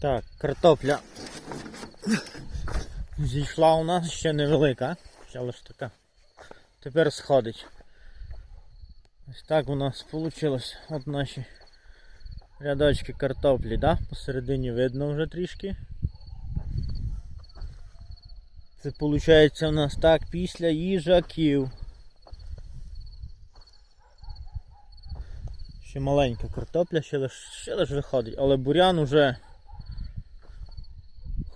Так, картопля зійшла у нас ще невелика, ще лише така. Тепер сходить. Ось так у нас вийшло. От наші рядочки картоплі, да? посередині видно вже трішки. Це виходить у нас так після їжаків. Ще маленька картопля, ще лиш, ще лиш виходить, але бурян уже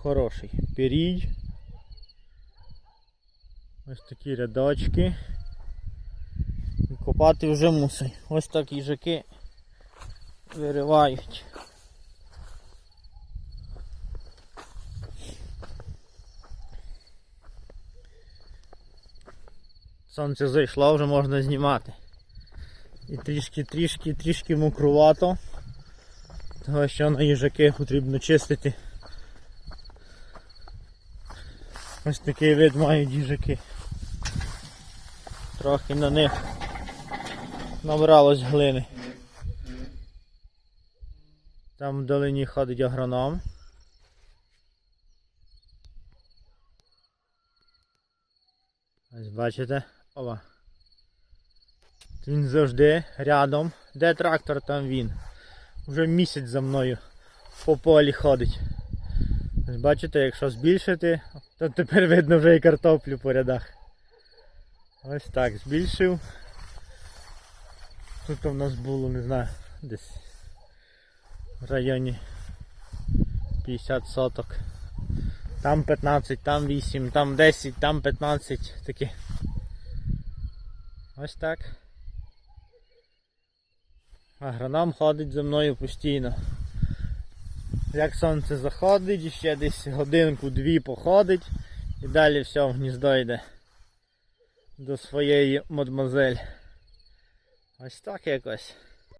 хороший. Пірій. Ось такі рядочки. І копати вже мусить. Ось так їжаки виривають. Сонце зайшло, вже можна знімати. І трішки, трішки, мокрувато. Того що на їжаки потрібно чистити. Ось такий вид мають їжаки. Трохи на них набралось глини. Там вдалині ходить агроном. Ось бачите? Ова. Він завжди рядом. Де трактор, там він. Вже місяць за мною по полі ходить. Бачите, якщо збільшити, то тепер видно вже і картоплю по рядах. Ось так, збільшив. Тут у нас було, не знаю, десь в районі 50 соток. Там 15, там 8, там 10, там 15 такі. Ось так. Агроном ходить за мною постійно. Як сонце заходить, і ще десь годинку-дві походить і далі все в гніздо йде до своєї мадмазель. Ось так якось.